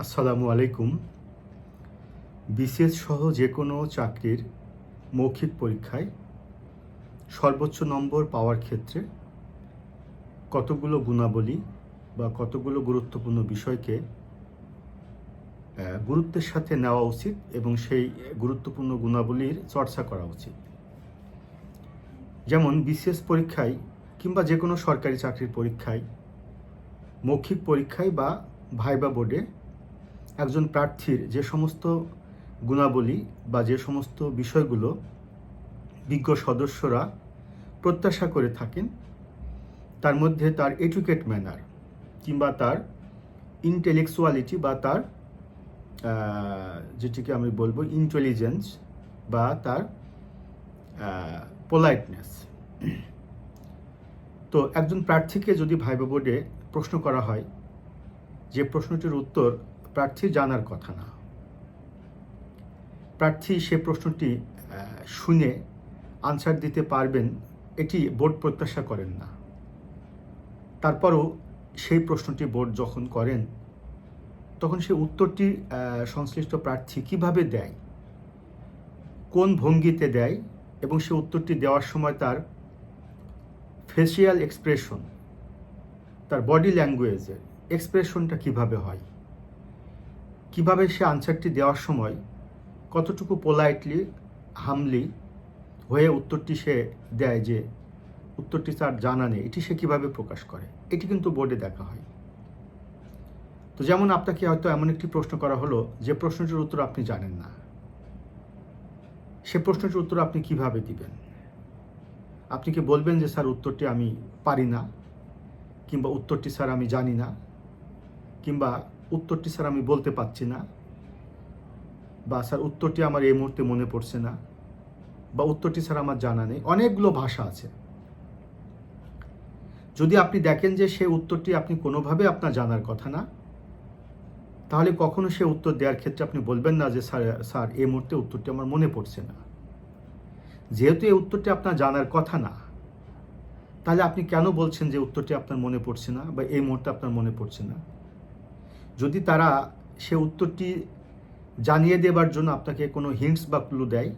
আসসালামু আলাইকুম। বিসিএস সহ যে কোনো চাকরির মৌখিক পরীক্ষায় সর্বোচ্চ নম্বর পাওয়ার ক্ষেত্রে কতগুলো গুণাবলী বা কতগুলো গুরুত্বপূর্ণ বিষয়কে গুরুত্বের সাথে নেওয়া উচিত এবং সেই গুরুত্বপূর্ণ গুণাবলীর চর্চা করা উচিত। যেমন বিসিএস পরীক্ষায় কিংবা যে কোনো সরকারি চাকরির পরীক্ষায় মৌখিক পরীক্ষায় বা ভাইবা বোর্ডে একজন প্রার্থীর যে সমস্ত গুণাবলী বা যে সমস্ত বিষয়গুলো বিজ্ঞ সদস্যরা প্রত্যাশা করে থাকেন, তার মধ্যে তার এডুকেট ম্যানার কিংবা তার ইন্টেলেকচুয়ালিটি বা তার যেটিকে আমি বলব ইন্টেলিজেন্স বা তার পোলাইটনেস। তো একজন প্রার্থীকে যদি ভাইবা বোর্ডে প্রশ্ন করা হয়, যে প্রশ্নটির উত্তর প্রার্থী জানার কথা না। প্রার্থী সে প্রশ্নটি শুনে আনসার দিতে পারবেন, এটি বোর্ড প্রত্যাশা করেন না। তারপরও সেই প্রশ্নটি বোর্ড যখন করেন, তখন সে উত্তরটি সংশ্লিষ্ট প্রার্থী কীভাবে দেয়, কোন ভঙ্গিতে দেয় এবং সে উত্তরটি দেওয়ার সময় তার ফেসিয়াল এক্সপ্রেশন তার বডি ল্যাঙ্গুয়েজের এক্সপ্রেশনটা কীভাবে হয়। কীভাবে সে আনসারটি দেওয়ার সময় কতটুকু পোলাইটলি, হামলি হয়ে উত্তরটি সে দেয় যে, উত্তরটি তার জানা নেই, এটি সে কীভাবে প্রকাশ করে? এটি কিন্তু বোর্ডে দেখা হয়। তো যেমন আপনাকে হয়তো এমন একটি প্রশ্ন করা হলো, যে প্রশ্নটির উত্তর আপনি জানেন না। সে প্রশ্নটির উত্তর আপনি কীভাবে দিবেন? আপনি কি বলবেন যে, স্যার, উত্তরটি আমি পারি না? কিংবা, উত্তরটি, স্যার, আমি জানি না? কিংবা উত্তরটি স্যার আমি বলতে পারছি না বা স্যার উত্তরটি আমার এই মুহূর্তে মনে পড়ছে না বা উত্তরটি স্যার আমার জানা নেই। অনেকগুলো ভাষা আছে। যদি আপনি দেখেন যে সে উত্তরটি আপনি কোনোভাবে আপনার জানার কথা না, তাহলে কখনো সে উত্তর দেওয়ার ক্ষেত্রে আপনি বলবেন না যে স্যার স্যার, এই মুহূর্তে উত্তরটি আমার মনে পড়ছে না। যেহেতু এই উত্তরটি আপনার জানার কথা না, তাহলে আপনি কেন বলছেন যে উত্তরটি আপনার মনে পড়ছে না বা এই মুহূর্তে আপনার মনে পড়ছে না? যদি তারা সে উত্তরটি জানিয়ে দেবার জন্য আপনাকে কোনো হিন্টস বা ক্লু দেয়,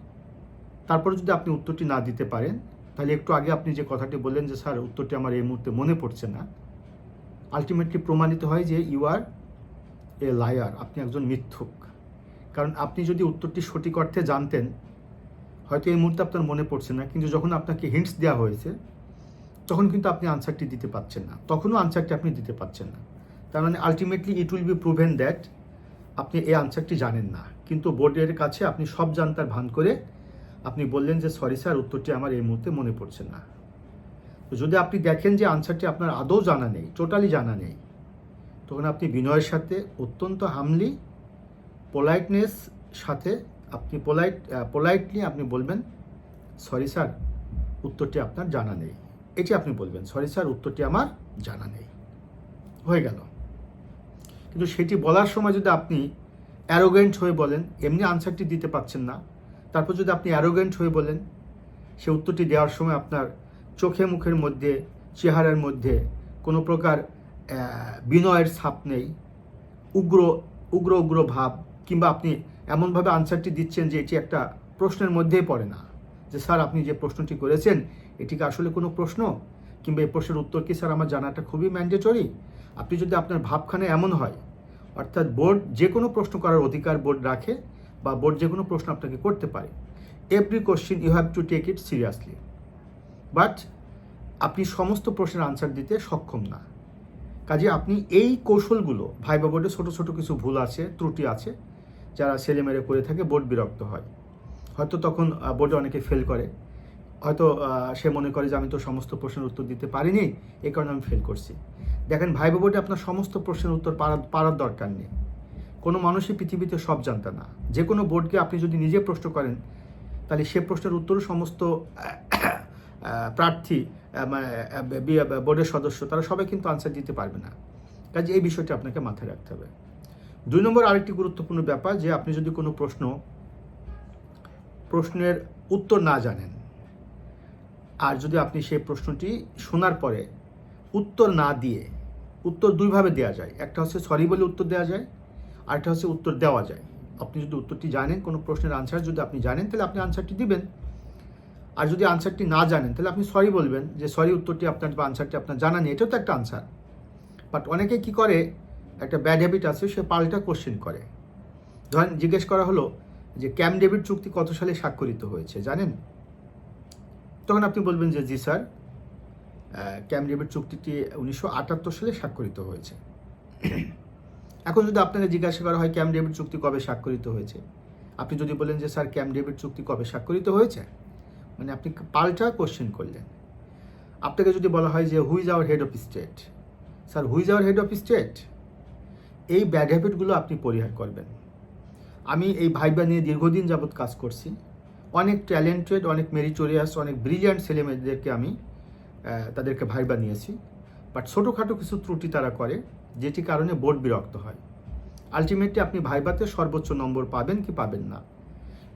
তারপর যদি আপনি উত্তরটি না দিতে পারেন, তাহলে একটু আগে আপনি যে কথাটি বললেন যে, স্যার, উত্তরটি আমার এই মুহূর্তে মনে পড়ছে না। আলটিমেটলি প্রমাণিত হয় যে ইউ আর এ লায়ার আপনি একজন মিথ্যুক। কারণ আপনি যদি উত্তরটি সঠিক অর্থে জানতেন, হয়তো এই মুহূর্তে আপনার মনে পড়ছে না, কিন্তু যখন আপনাকে হিন্টস দেওয়া হয়েছে, তখন কিন্তু আপনি আনসারটি দিতে পারছেন না। তখনও আনসারটি আপনি দিতে পারছেন না। তার মানে ultimately it will be proven that আপনি এই আনসারটি জানেন না। কিন্তু বোর্ডের কাছে আপনি সব জানতার ভান করে আপনি বললেন যে সরি স্যার উত্তরটি আমার এই মুহূর্তে মনে পড়ছে না। তো যদি আপনি দেখেন যে আনসারটি আপনার আদৌ জানা নেই টোটালি জানা নেই, তখন আপনি বিনয়ের সাথে, অত্যন্ত হামলি পোলাইটনেস সাথে আপনি পোলাইট পোলাইটলি আপনি বলবেন সরি স্যার উত্তরটি আপনার জানা নেই। এটি আপনি বলবেন সরি স্যার উত্তরটি আমার জানা নেই। হয়ে গেল। কিন্তু সেটি বলার সময় যদি আপনি অ্যারোগেন্ট হয়ে বলেন, এমনি আনসারটি দিতে পাচ্ছেন না, তারপর যদি আপনি অ্যারোগেন্ট হয়ে বলেন, সে উত্তরটি দেওয়ার সময় আপনার চোখে মুখের মধ্যে, চেহারার মধ্যে কোনো প্রকার বিনয়ের ছাপ নেই, উগ্র উগ্র উগ্র ভাব, কিংবা আপনি এমনভাবে আনসারটি দিচ্ছেন যে এটি একটা প্রশ্নের মধ্যেই পড়ে না, যে স্যার আপনি যে প্রশ্নটি করেছেন এটি কি আসলে কোনো প্রশ্ন? কিংবা এই প্রশ্নের উত্তর কি স্যার আমার জানাটা খুবই ম্যান্ডেটরি আপনি যদি আপনার ভাবখানে এমন হয়, অর্থাৎ বোর্ড যে কোনো প্রশ্ন করার অধিকার বোর্ড রাখে বা বোর্ড যে কোনো প্রশ্ন আপনাকে করতে পারে every question you have to take it seriously but আপনি সমস্ত প্রশ্নের আনসার দিতে সক্ষম না। কাজে আপনি এই কৌশলগুলো ভাইবা বোর্ডে ছোটো ছোটো কিছু ভুল আছে, ত্রুটি আছে, যারা ছেলেমেয়েরা করে থাকে, বোর্ড বিরক্ত হয়। হয়তো তখন বোর্ডে অনেকে ফেল করে। হয়তো সে মনে করে যে আমি তো সমস্ত প্রশ্নের উত্তর দিতে পারিনি এই কারণে আমি ফেল করছি। দেখেন ভাইবা বোর্ডে আপনার সমস্ত প্রশ্নের উত্তর পারা পারার দরকার নেই। কোনো মানুষই পৃথিবীতে সব জানতে না। যে কোনো বোর্ডকে আপনি যদি নিজে প্রশ্ন করেন তাহলে সে প্রশ্নের উত্তরও সমস্ত প্রার্থী মানে, বোর্ডের সদস্য তারা সবাই কিন্তু আনসার দিতে পারবে না। কাজে এই বিষয়টি আপনাকে মাথায় রাখতে হবে। দুই নম্বর আরেকটি গুরুত্বপূর্ণ ব্যাপার যে আপনি যদি কোনো প্রশ্ন প্রশ্নের উত্তর না জানেন আর যদি আপনি সেই প্রশ্নটি শোনার পরে উত্তর না দিয়ে, উত্তর দুইভাবে দেওয়া যায়। একটা হচ্ছে সরি বলে উত্তর দেওয়া যায়, আরেকটা হচ্ছে উত্তর দেওয়া যায়। আপনি যদি উত্তরটি জানেন, কোনো প্রশ্নের আনসার যদি আপনি জানেন, তাহলে আপনি আনসারটি দিবেন। আর যদি আনসারটি না জানেন, তাহলে আপনি সরি বলবেন যে সরি উত্তরটি আপনার বা আনসারটি আপনার জানা নেই, এটাও তো একটা আনসার বাট অনেকে কি করে, একটা ব্যাড হ্যাবিট আছে, সে পাল্টা কোশ্চেন করে। ধরেন জিজ্ঞেস করা হলো যে ক্যাম্প ডেভিড চুক্তি কত সালে স্বাক্ষরিত হয়েছে? জানেন? তখন আপনি বলবেন যে, জি স্যার ক্যাম্প ডেভিড চুক্তিটি উনিশশো আটাত্তর সালে স্বাক্ষরিত হয়েছে। এখন যদি আপনাকে জিজ্ঞাসা করা হয় ক্যাম্প ডেভিড চুক্তি কবে স্বাক্ষরিত হয়েছে? আপনি যদি বলেন যে, স্যার ক্যাম্প ডেভিড চুক্তি কবে স্বাক্ষরিত হয়েছে? মানে আপনি পাল্টা কোশ্চেন করলেন। আপনাকে যদি বলা হয় যে who's our head of state sir who's our head of state এই ব্যাড হ্যাবিটগুলো আপনি পরিহার করবেন। আমি এই ভাইবা নিয়ে দীর্ঘদিন যাবৎ কাজ করছি। অনেক ট্যালেন্টেড অনেক মেরিটোরিয়াস অনেক ব্রিলিয়ান্ট ছেলেমেয়েদেরকে আমি তাদেরকে ভাইবা নিয়েছি বাট ছোটোখাটো কিছু ত্রুটি তারা করে, যেটি কারণে বোর্ড বিরক্ত হয়। আলটিমেটলি আপনি ভাইবাতে সর্বোচ্চ নম্বর পাবেন কি পাবেন না।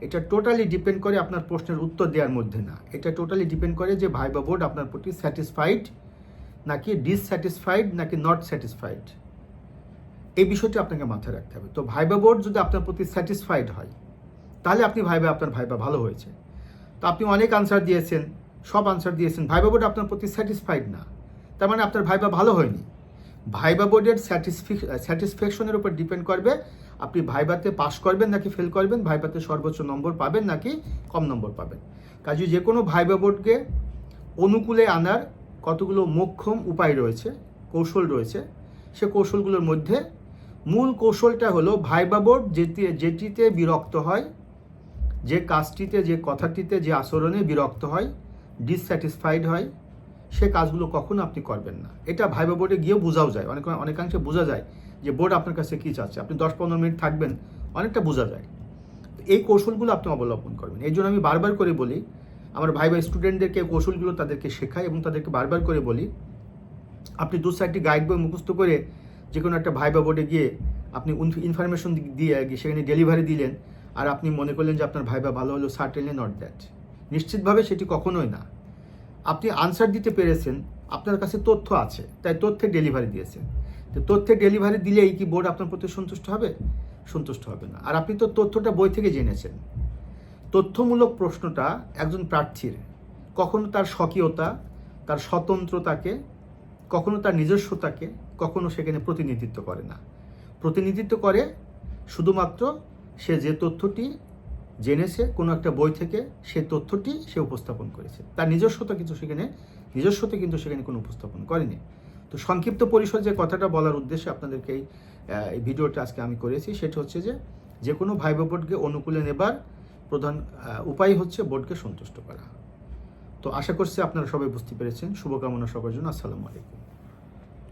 এটা টোটালি ডিপেন্ড করে আপনার প্রশ্নের উত্তর দেওয়ার মধ্যে না। এটা টোটালি ডিপেন্ড করে যে ভাইবা বোর্ড আপনার প্রতি স্যাটিসফাইড নাকি ডিসস্যাটিসফাইড নাকি নট স্যাটিসফাইড এই বিষয়টি আপনাকে মাথায় রাখতে হবে। তো ভাইবা বোর্ড যদি আপনার প্রতি স্যাটিসফাইড হয় তাহলে আপনি ভাইবা আপনার ভাইবা ভালো হয়েছে। তো আপনি অনেক আনসার দিয়েছেন, সব আনসার দিয়েছেন। ভাইবা বোর্ড আপনার প্রতি স্যাটিসফাইড না। তার মানে আপনার ভাইবা ভালো হয়নি। ভাইবা বোর্ডের স্যাটিসফ্যাকশনের উপর ডিপেন্ড করবে। আপনি ভাইবাতে পাস করবেন নাকি ফেল করবেন, ভাইবাতে সর্বোচ্চ নম্বর পাবেন নাকি কম নম্বর পাবেন। কাজে যে কোনো ভাইবা বোর্ডকে অনুকূলে আনার কতগুলো মোক্ষম উপায় রয়েছে, কৌশল রয়েছে, সে কৌশলগুলোর মধ্যে মূল কৌশলটা হলো ভাইবা বোর্ড যেটি যেটিতে বিরক্ত হয় যে কাজটিতে, যে কথাটিতে যে আচরণে বিরক্ত হয় ডিসস্যাটিসফাইড হয়, সে কাজগুলো কখনো আপনি করবেন না। এটা ভাইবা বোর্ডে গিয়েও বোঝাও যায়। অনেক, অনেকাংশে বোঝা যায় যে বোর্ড আপনার কাছে কী চাচ্ছে। আপনি দশ পনেরো মিনিট থাকবেন, অনেকটা বোঝা যায়। এই কৌশলগুলো আপনি অবলম্বন করবেন। এই জন্য আমি বারবার করে বলি, আমার ভাই ভাই স্টুডেন্টদেরকে কৌশলগুলো তাদেরকে শেখাই এবং তাদেরকে বারবার করে বলি, আপনি দু সাইডটি গাইড বই মুখস্থ করে যে কোনো একটা ভাইবা বোর্ডে গিয়ে আপনি ইনফরমেশন দিয়ে, সেখানে ডেলিভারি দিলেন আর আপনি মনে করলেন যে আপনার ভাইবা ভালো হলো সার্টেনলি নট দ্যাট নিশ্চিতভাবে সেটি কখনোই না। আপনি আনসার দিতে পেরেছেন, আপনার কাছে তথ্য আছে, তাই তথ্যের ডেলিভারি দিয়েছেন। তো তথ্যের ডেলিভারি দিলেই কি বোর্ড আপনার প্রতি সন্তুষ্ট হবে? সন্তুষ্ট হবে না। আর আপনি তো তথ্যটা বই থেকে জেনেছেন। তথ্যমূলক প্রশ্নটা একজন প্রার্থীর, কখনো তার স্বকীয়তা, তার স্বতন্ত্রতাকে, কখনো তার নিজস্বতাকে, কখনো সেখানে প্রতিনিধিত্ব করে না। প্রতিনিধিত্ব করে শুধুমাত্র সে যে তথ্যটি জেনেছে, কোনো একটা বই থেকে সে তথ্যটি সে উপস্থাপন করেছে। তার নিজস্বতা কিন্তু সেখানে, নিজস্বতা কিন্তু সেখানে কোনো উপস্থাপন করেনি। তো সংক্ষিপ্ত পরিসর যে কথাটা বলার উদ্দেশ্যে আপনাদেরকে এই ভিডিওটা আজকে আমি করেছি, সেটা হচ্ছে যে যে কোনো ভাইবা বোর্ডকে অনুকূলে নেবার প্রধান উপায় হচ্ছে বোর্ডকে সন্তুষ্ট করা। তো আশা করছি আপনারা সবাই বুঝতে পেরেছেন। শুভকামনা সবার জন্য। আসসালামু আলাইকুম।